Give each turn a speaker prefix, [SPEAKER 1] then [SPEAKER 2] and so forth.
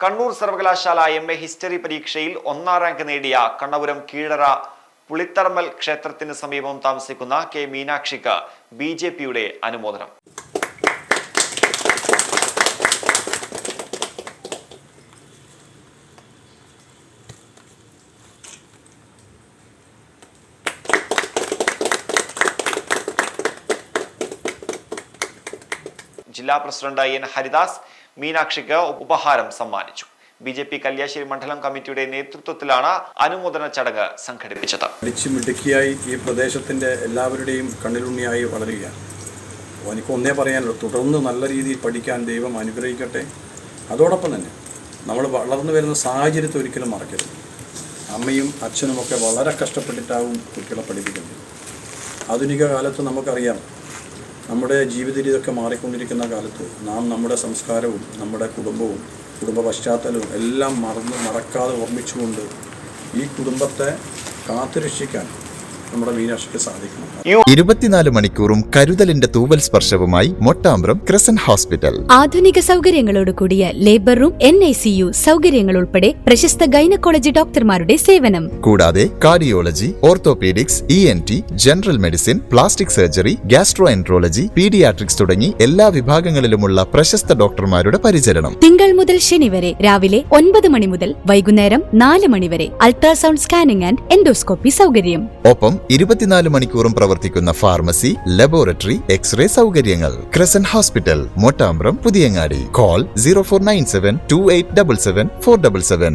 [SPEAKER 1] കണ്ണൂർ സർവകലാശാല M A history പരീക്ഷയിൽ ഒന്നാം റാങ്ക് നേടിയ കണ്ണപുരം കീഴറ പുളിത്തർമൽ ക്ഷേത്രത്തിന് സമീപം താമസിക്കുന്ന കെ മീനാക്ഷിക്ക് ബി ജെ പിയുടെ അനുമോദനം. ജില്ലാ പ്രസിഡന്റ് എൻ ഹരിദാസ് മീനാക്ഷിക്ക് ഉപഹാരം സമ്മാനിച്ചു. ബി ജെ പി കല്യാശ്ശേരി മണ്ഡലം കമ്മിറ്റിയുടെ നേതൃത്വത്തിലാണ് അനുമോദന ചടങ്ങ് സംഘടിപ്പിച്ചത്.
[SPEAKER 2] പഠിച്ച് മിടുക്കിയായി ഈ പ്രദേശത്തിന്റെ എല്ലാവരുടെയും കണ്ണിലുണ്ണിയായി വളരുകയാണ്. എനിക്ക് ഒന്നേ പറയാനുള്ളൂ തുടർന്ന് നല്ല രീതിയിൽ പഠിക്കാൻ ദൈവം അനുഗ്രഹിക്കട്ടെ. അതോടൊപ്പം തന്നെ നമ്മൾ വളർന്നു വരുന്ന സാഹചര്യത്തെ ഒരിക്കലും മറക്കരുത്. അമ്മയും അച്ഛനുമൊക്കെ വളരെ കഷ്ടപ്പെട്ടിട്ടാവും കുട്ടികളെ പഠിപ്പിക്കുന്നത്. ആധുനിക കാലത്ത് നമുക്കറിയാം നമ്മുടെ ജീവിത രീതിയൊക്കെ മാറിക്കൊണ്ടിരിക്കുന്ന കാലത്ത് നാം നമ്മുടെ സംസ്കാരവും നമ്മുടെ കുടുംബവും കുടുംബ പശ്ചാത്തലവും എല്ലാം മറന്ന് മറക്കാതെ ഓർമ്മിച്ചുകൊണ്ട് ഈ കുടുംബത്തെ കാത്തുരക്ഷിക്കാൻ നമ്മുടെ മീനാക്ഷിക്ക് സാധിക്കണം.
[SPEAKER 3] ഇരുപത്തിനാല് മണിക്കൂറും കരുതലിന്റെ തൂവൽ സ്പർശവുമായി മൊട്ടാമ്പ്രം ക്രസൻ ഹോസ്പിറ്റൽ.
[SPEAKER 4] ആധുനിക സൗകര്യങ്ങളോട് കൂടിയ labour room N I C U സൗകര്യങ്ങൾ ഉൾപ്പെടെ പ്രശസ്ത ഗൈനക്കോളജി ഡോക്ടർമാരുടെ സേവനം.
[SPEAKER 3] കൂടാതെ cardiology orthopaedics E N T general medicine plastic surgery gastroenterology paediatrics തുടങ്ങി എല്ലാ വിഭാഗങ്ങളിലുമുള്ള പ്രശസ്ത ഡോക്ടർമാരുടെ പരിചരണം.
[SPEAKER 4] മുതൽ ശനി വരെ രാവിലെ ഒൻപത് മണി മുതൽ വൈകുന്നേരം നാല് മണി വരെ അൾട്രാസൗണ്ട് സ്കാനിംഗ് ആൻഡ് എൻഡോസ്കോപ്പി സൗകര്യം.
[SPEAKER 3] ഒപ്പം ഇരുപത്തിനാല് മണിക്കൂറും പ്രവർത്തിക്കുന്ന ഫാർമസി ലബോറട്ടറി എക്സ്റേ സൗകര്യങ്ങൾ. Crescent hospital Mottambram Puthiyangadi. Call zero four nine seven two eight double seven four double seven.